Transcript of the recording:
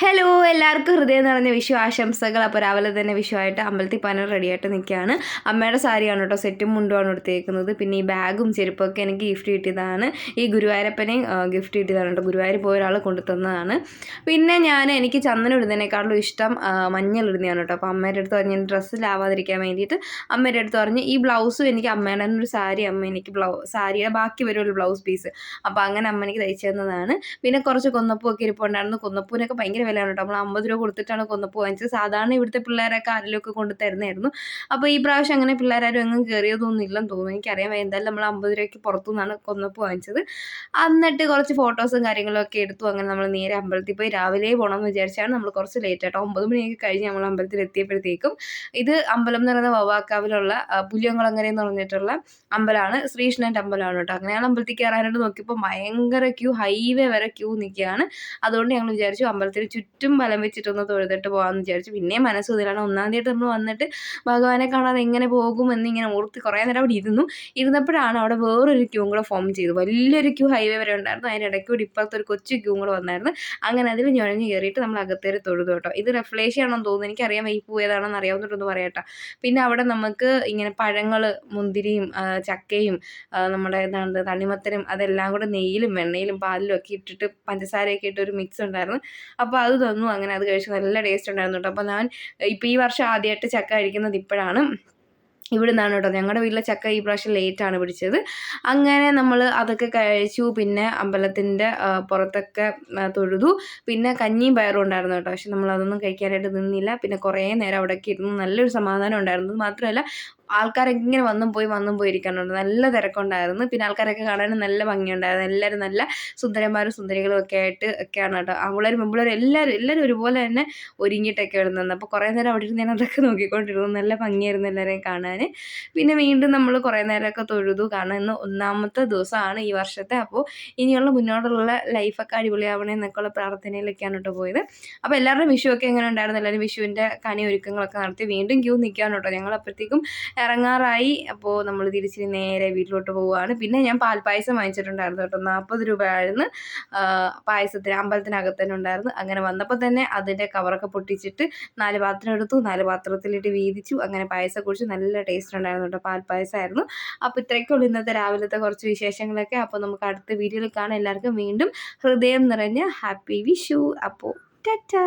Hello എല്ലാവർക്കും ഹൃദയം നിറഞ്ഞ വിഷു ആശംസകൾ. അപ്പോൾ രാവിലെ തന്നെ വിഷുവായിട്ട് അമ്പലത്തിൽ പോകാൻ റെഡിയായിട്ട് നിൽക്കുകയാണ്. അമ്മയുടെ സാരിയാണ് കേട്ടോ സെറ്റും മുണ്ടുമാണ് എടുത്തേക്കുന്നത് പിന്നെ ഈ ബാഗും ചെരുപ്പൊക്കെ എനിക്ക് ഗിഫ്റ്റ് കിട്ടിയതാണ്. ഈ ഗുരുവായൂരപ്പനെയും ഗിഫ്റ്റ് കിട്ടിയതാണ് കേട്ടോ. ഗുരുവായൂർ പോയ ഒരാൾ കൊണ്ടുതന്നതാണ് പിന്നെ ഞാൻ എനിക്ക് ചന്ദനം ഇടുന്നതിനേക്കാളും ഇഷ്ടം മഞ്ഞൾ ഇടുന്നതാണ് കേട്ടോ. അപ്പോൾ അമ്മയുടെ അടുത്ത് പറഞ്ഞ് ഡ്രസ്സിലാവാതിരിക്കാൻ വേണ്ടിയിട്ട് അമ്മയുടെ അടുത്ത് പറഞ്ഞ് ഈ ബ്ലൗസും എനിക്ക് അമ്മയുടെ ഒരു സാരി അമ്മ എനിക്ക് ബ്ലൗ സാരിയുടെ ബാക്കി വരുമല്ലോ ബ്ലൗസ് പീസ്. അപ്പോൾ അങ്ങനെ അമ്മ എനിക്ക് തയ്ച്ചു തന്നതാണ്. പിന്നെ കുറച്ച് കൊന്നപ്പൂ ഒക്കെ ഇരിപ്പുണ്ടായിരുന്നു. കൊന്നപ്പൂവിനൊക്കെ ഭയങ്കര വിലയാണ് കേട്ടോ. നമ്മൾ അമ്പത് രൂപ കൊടുത്തിട്ടാണ് കൊന്നപ്പോൾ വാങ്ങിച്ചത്. സാധാരണ ഇവിടുത്തെ പിള്ളേരൊക്കെ ആരിലൊക്കെ കൊണ്ട് തരുന്നതായിരുന്നു അപ്പോൾ ഈ പ്രാവശ്യം അങ്ങനെ പിള്ളേരാരും കയറിയതൊന്നും ഇല്ലെന്ന് തോന്നുന്നു. എനിക്കറിയാം. എന്തായാലും നമ്മൾ അമ്പത് രൂപയ്ക്ക് പുറത്തുനിന്നാണ് കൊന്നപ്പോൾ വാങ്ങിച്ചത്. എന്നിട്ട് കുറച്ച് ഫോട്ടോസും കാര്യങ്ങളൊക്കെ എടുത്തു. അങ്ങനെ നമ്മൾ നേരെ അമ്പലത്തിൽ പോയി രാവിലെ പോകണമെന്ന് വിചാരിച്ചാണ് നമ്മൾ കുറച്ച് ലേറ്റ് ആയിട്ടോ. ഒമ്പത് മണിയൊക്കെ കഴിഞ്ഞ് നമ്മൾ അമ്പലത്തിൽ എത്തിയപ്പോഴത്തേക്കും ഇത് അമ്പലം എന്ന് പറയുന്നത് വവാക്കാവിലുള്ള പുലിയങ്കുളങ്ങര എന്ന് പറഞ്ഞിട്ടുള്ള അമ്പലമാണ് ശ്രീകൃഷ്ണന്റെ അമ്പലമാണ് കേട്ടോ. അങ്ങനെയാണ് അമ്പലത്തിൽ കയറാനായിട്ട് നോക്കിയപ്പോൾ ഭയങ്കര ക്യൂ ഹൈവേ വരെ ക്യൂ നിൽക്കുകയാണ്. അതുകൊണ്ട് ഞങ്ങൾ വിചാരിച്ചു അമ്പലത്തിന് ചുറ്റും ബലം വെച്ചിട്ടൊന്ന് തൊഴുതിട്ട് പോകാമെന്ന് വിചാരിച്ചു. പിന്നെയും മനസ്സ് ഇതിലാണ് ഒന്നാം തീയതി നമ്മൾ വന്നിട്ട് ഭഗവാനെ കാണാതെ എങ്ങനെ പോകും എന്നിങ്ങനെ ഓർത്ത് കുറേ നേരം അവിടെ ഇരുന്നു. ഇരുന്നപ്പോഴാണ് അവിടെ വേറൊരു ക്യൂ കൂടെ ഫോം ചെയ്തു. വലിയൊരു ക്യൂ ഹൈവേ വരെ ഉണ്ടായിരുന്നു. അതിന്റെ ഇടയ്ക്ക് കൂടി ഇപ്പുറത്തൊരു കൊച്ചു ക്യൂ കൂടെ വന്നായിരുന്നു. അങ്ങനെ അതിൽ ഞൊഴഞ്ഞ് കയറിയിട്ട് നമ്മൾ അകത്തേര് തൊഴുതു കേട്ടോ. ഇത് എന്ന് തോന്നുന്നു. എനിക്കറിയാം ഈ പൂ ഏതാണെന്ന് അറിയാവുന്നിട്ടൊന്ന് പറയട്ടോ പിന്നെ അവിടെ നമുക്ക് ഇങ്ങനെ പഴങ്ങൾ മുന്തിരിയും ചക്കയും നമ്മുടെ എന്താണ് തണ്ണിമത്തനും അതെല്ലാം കൂടെ നെയ്യിലും വെണ്ണയിലും പാലിലും ഒക്കെ ഇട്ടിട്ട് പഞ്ചസാരയൊക്കെ ഇട്ട് ഒരു മിക്സ് ഉണ്ടായിരുന്നു. അപ്പോൾ അത് തന്നു. അങ്ങനെ അത് കഴിച്ച്. നല്ല ടേസ്റ്റ് ഉണ്ടായിരുന്നു കേട്ടോ അപ്പോൾ ഞാൻ ഇപ്പോൾ ഈ വർഷം ആദ്യമായിട്ട് ചക്ക കഴിക്കുന്നത് ഇപ്പോഴാണ്. ഇവിടെ നിന്നാണ് കേട്ടോ ഞങ്ങളുടെ വീട്ടിലെ ചക്ക ഈ പ്രാവശ്യം ലേറ്റാണ് പിടിച്ചത്. അങ്ങനെ നമ്മൾ അതൊക്കെ കഴിച്ചു. പിന്നെ അമ്പലത്തിന്റെ പുറത്തൊക്കെ തൊഴുതു. പിന്നെ കഞ്ഞിയും പയറും ഉണ്ടായിരുന്നു കേട്ടോ പക്ഷെ നമ്മൾ അതൊന്നും കഴിക്കാനായിട്ട് നിന്നില്ല. പിന്നെ കുറേ നേരം അവിടേക്ക് ഇരുന്നു. നല്ലൊരു സമാധാനം ഉണ്ടായിരുന്നു. മാത്രമല്ല ആൾക്കാരൊക്കെ ഇങ്ങനെ വന്നും പോയി വന്നും പോയി ഇരിക്കാനുണ്ട്. നല്ല തിരക്കുണ്ടായിരുന്നു. പിന്നെ ആൾക്കാരൊക്കെ കാണാനും നല്ല ഭംഗിയുണ്ടായിരുന്നു. എല്ലാവരും നല്ല സുന്ദരന്മാരും സുന്ദരികളും ഒക്കെ ആയിട്ട് ഒക്കെയാണ് കേട്ടോ. അവളരും പെമ്പിളരും എല്ലാവരും എല്ലാവരും ഒരുപോലെ തന്നെ ഒരുങ്ങിയിട്ടൊക്കെ വരുന്നത് അപ്പോൾ കുറേ നേരം അവിടെ ഇരുന്ന് ഞാൻ അതൊക്കെ നോക്കിക്കൊണ്ടിരുന്നു. നല്ല ഭംഗിയായിരുന്നു എല്ലാവരെയും കാണാൻ. പിന്നെ വീണ്ടും നമ്മൾ കുറേ നേരമൊക്കെ തൊഴുതു. കാരണം ഇന്ന് ഒന്നാമത്തെ ദിവസമാണ് ഈ വർഷത്തെ. അപ്പോൾ ഇനിയുള്ള മുന്നോട്ടുള്ള ലൈഫൊക്കെ അടിപൊളിയാവണേ എന്നൊക്കെയുള്ള പ്രാർത്ഥനയിലൊക്കെയാണ് കേട്ടോ പോയത്. അപ്പോൾ എല്ലാവരുടെയും വിഷുവൊക്കെ എങ്ങനെ ഉണ്ടായിരുന്നു? എല്ലാവരും വിഷുവിന്റെ കണി ഒരുക്കങ്ങളൊക്കെ നടത്തി വീണ്ടും ക്യൂ നിൽക്കാൻ കേട്ടോ. ഞങ്ങൾ അപ്പോഴത്തേക്കും ഇറങ്ങാറായി. അപ്പോൾ നമ്മൾ തിരിച്ച് നേരെ വീട്ടിലോട്ട് പോവുകയാണ് പിന്നെ ഞാൻ പാൽപ്പായസം വാങ്ങിച്ചിട്ടുണ്ടായിരുന്നു കേട്ടോ. നാൽപ്പത് രൂപയായിരുന്നു. പായസത്തിന് അമ്പലത്തിനകത്ത് തന്നെ ഉണ്ടായിരുന്നു. അങ്ങനെ വന്നപ്പോൾ തന്നെ അതിന്റെ കവറൊക്കെ പൊട്ടിച്ചിട്ട് നാല് പാത്രം എടുത്തു. നാല് പാത്രത്തിലിട്ട് വീതിച്ചു. അങ്ങനെ പായസം കുടിച്ച് നല്ല ടേസ്റ്റ് ഉണ്ടായിരുന്നു കേട്ടോ. പാൽപ്പായസമായിരുന്നു അപ്പോൾ ഇത്രയ്ക്കുള്ളൂ ഇന്നത്തെ രാവിലത്തെ കുറച്ച് വിശേഷങ്ങളൊക്കെ. അപ്പോൾ നമുക്ക് അടുത്ത വീഡിയോയിൽ കാണാം. എല്ലാവർക്കും വീണ്ടും ഹൃദയം നിറഞ്ഞ ഹാപ്പി വിഷു. അപ്പോൾ ടാറ്റാ.